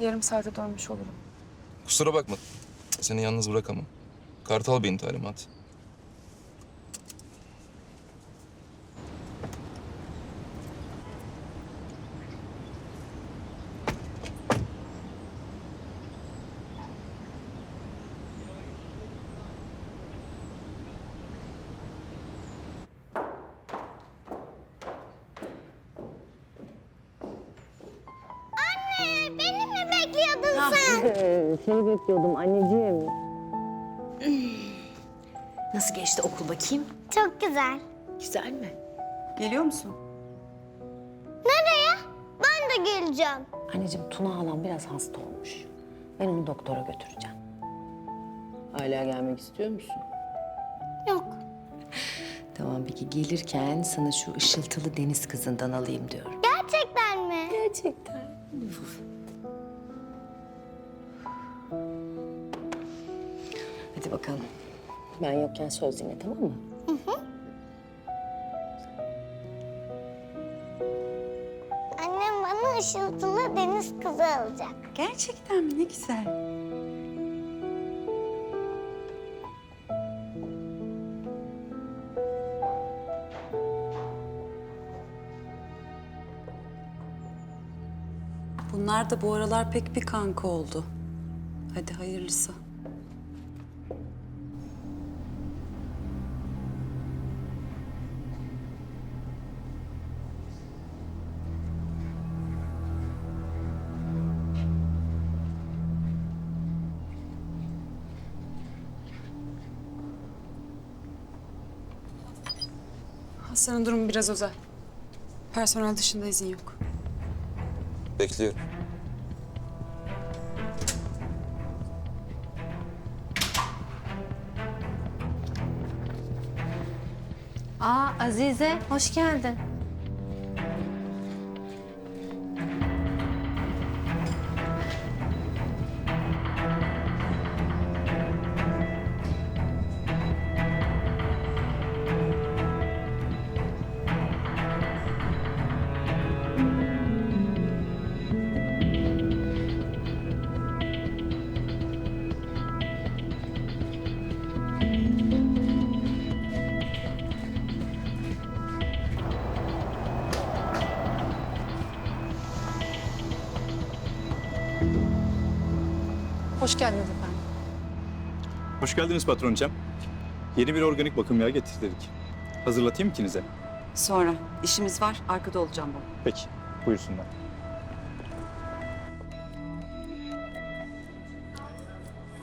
Yarım saate dönmüş olurum. Kusura bakma. Seni yalnız bırakamam. Kartal Bey'in talimatı. Sen? Seni bekliyordum anneciğim. Nasıl geçti okul bakayım? Çok güzel. Güzel mi? Geliyor musun? Nereye? Ben de geleceğim. Anneciğim Tuna halam biraz hasta olmuş. Ben onu doktora götüreceğim. Hala gelmek istiyor musun? Yok. Tamam peki gelirken sana şu ışıltılı deniz kızından alayım diyorum. Gerçekten mi? Gerçekten. Hadi bakalım. Ben yokken söz dinle tamam mı? Annem bana ışıltılı deniz kızı alacak. Gerçekten mi? Ne güzel. Bunlar da bu aralar pek bir kanka oldu. Hadi hayırlısı. Hastanın durumu biraz özel. Personel dışında izin yok. Bekliyorum. Aa Azize hoş geldin. Hoş geldiniz efendim. Hoş geldiniz patronçam. Yeni bir organik bakım yağı getirdik. Hazırlatayım ikinize. Sonra işimiz var. Arkada olacağım bu. Peki, buyursunlar.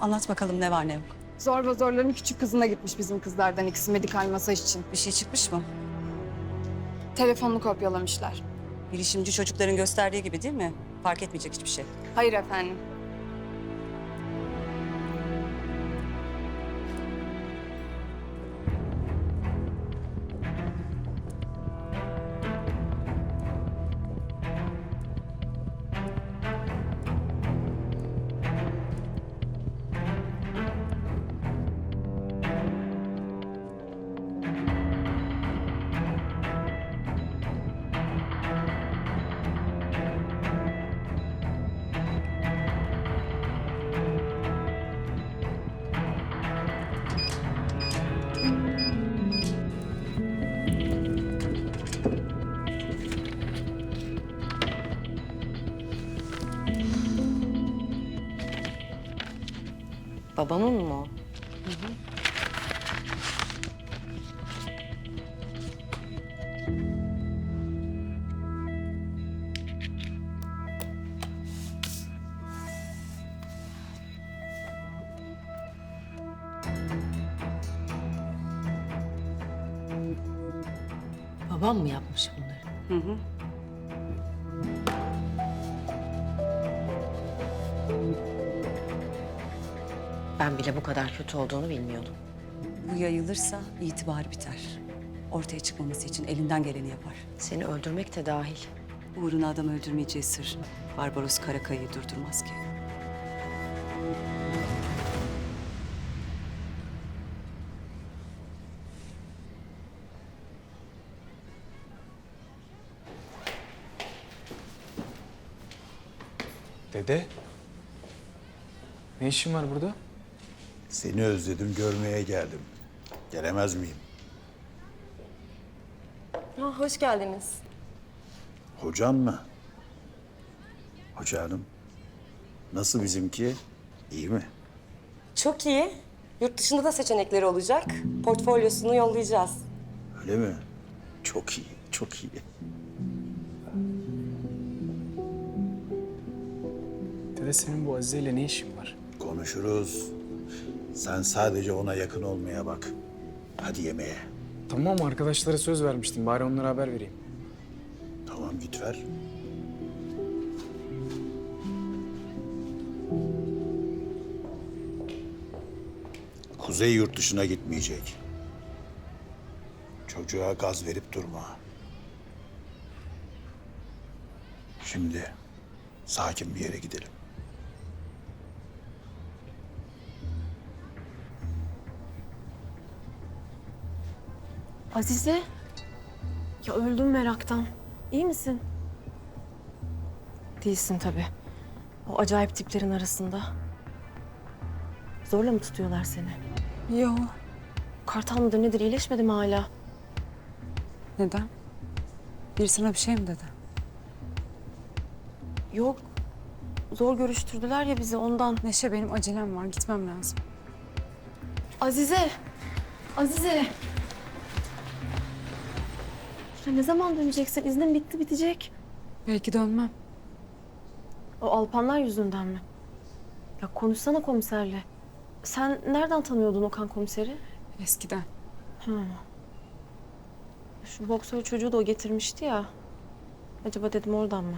Anlat bakalım ne var ne yok. Zorba zorların küçük kızına gitmiş bizim kızlardan ikisi medikal masaj için. Bir şey çıkmış mı? Telefonunu kopyalamışlar. Bilişimci çocukların gösterdiği gibi değil mi? Fark etmeyecek hiçbir şey. Hayır efendim. Babamın mı o? Babam mı yapmış bunları? Hı hı. Ben bile bu kadar kötü olduğunu bilmiyordum. Bu yayılırsa itibarı biter. Ortaya çıkmaması için elinden geleni yapar. Seni öldürmek de dahil. Uğruna adam öldürmeyeceği sır. Barbaros Karakay'ı durdurmaz ki. Dede. Ne işin var burada? Seni özledim, görmeye geldim. Gelemez miyim? Ha, hoş geldiniz. Hocam mı? Hoca hanım. Nasıl bizimki? İyi mi? Çok iyi. Yurt dışında da seçenekleri olacak. Portfolyosunu yollayacağız. Öyle mi? Çok iyi, çok iyi. Dede senin bu Azize ile ne işin var? Konuşuruz. Sen sadece ona yakın olmaya bak. Hadi yemeğe. Tamam arkadaşlara söz vermiştim. Bari onlara haber vereyim. Tamam git ver. Kuzey yurt dışına gitmeyecek. Çocuğa gaz verip durma. Şimdi sakin bir yere gidelim. Azize. Ya öldüm meraktan. İyi misin? Değilsin tabii. O acayip tiplerin arasında. Zorla mı tutuyorlar seni? Yo. Kartal mıdır nedir iyileşmedi mi hala? Neden? Bir sana bir şey mi dedi? Yok. Zor görüştürdüler ya bizi ondan. Neşe benim acelem var. Gitmem lazım. Azize. Azize. Sen ne zaman döneceksin? İznin bitti bitecek. Belki dönmem. O Alpanlar yüzünden mi? Ya konuşsana komiserle. Sen nereden tanıyordun Okan komiseri? Eskiden. Şu boksör çocuğu da o getirmişti ya. Acaba dedim oradan mı?